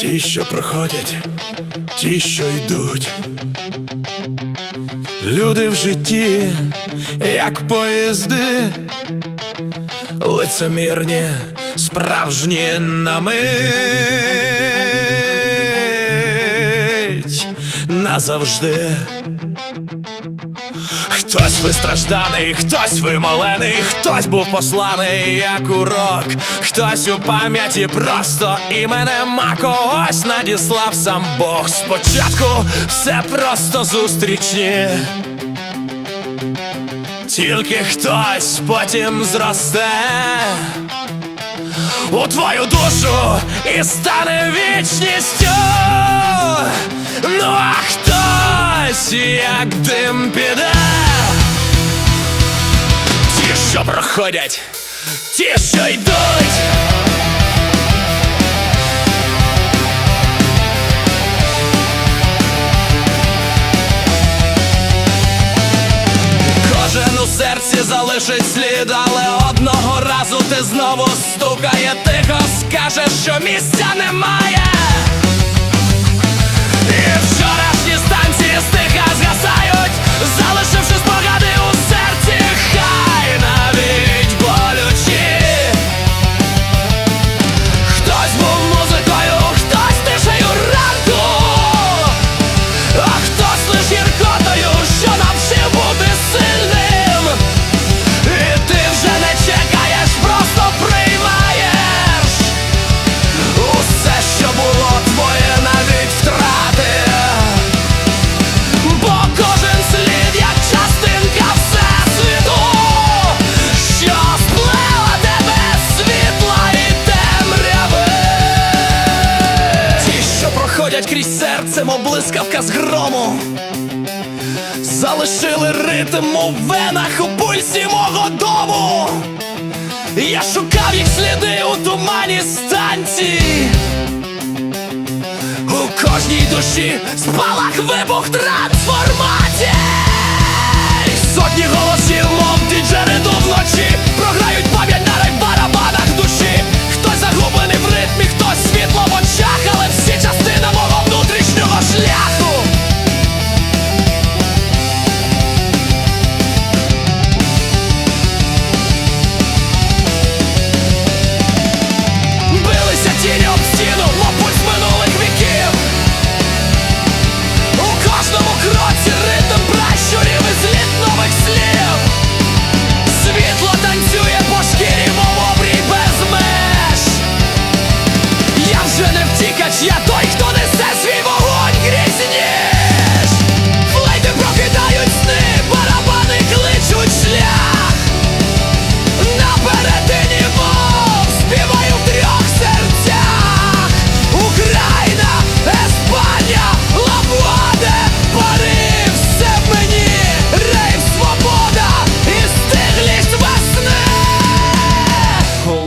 Ті, що проходять, ті, що йдуть. Люди в житті, як поїзди, лицемірні, справжні на мить назавжди. Хтось вистражданий, хтось вимолений, хтось був посланий як урок, хтось у пам'яті просто іменем, а когось надіслав сам Бог. Спочатку все просто зустрічні. Тільки хтось потім зросте у твою душу і стане вічністю. Ну а хтось, як дим піде. Що проходять, ті, що йдуть. Кожен у серці залишить слід, але одного разу ти знову стукає тихо, скаже, що місця немає. І вчорашні станції стиха згасають, проходять крізь серце, з грому. Залишили ритм у венах у пульсі мого дому. Я шукав їх сліди у тумані станції. У кожній душі спалах вибух трансформації Сотні голосів,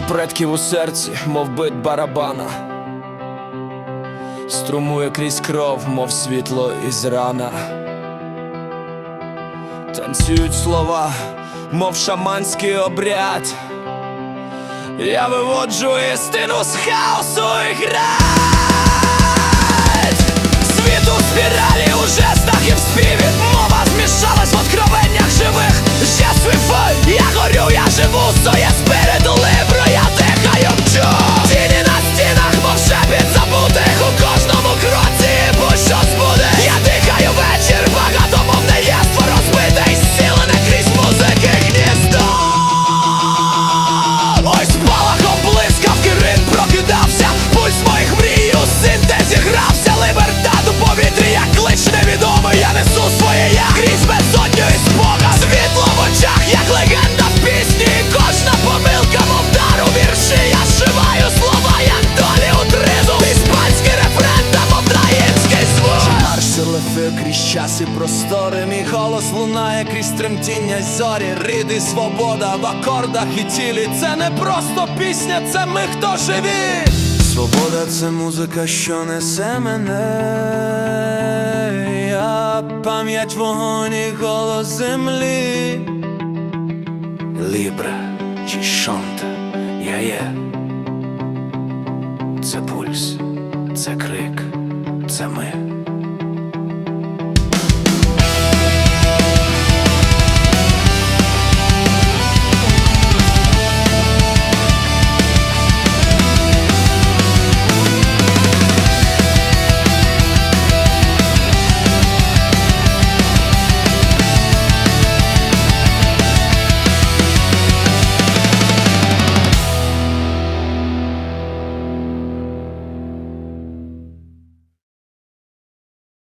предків у серці, мов бит барабана. Струмує крізь кров, мов світло із рана. Танцюють слова, мов шаманський обряд. Я виводжу істину з хаосу і грать крізь зорі Рід і свобода в акордах і тілі Це не просто пісня, це ми хто живі Свобода це музика, що несе мене Я пам'ять вогонь і голос землі Лібра чи шонта, я є. Це пульс, це крик, це ми.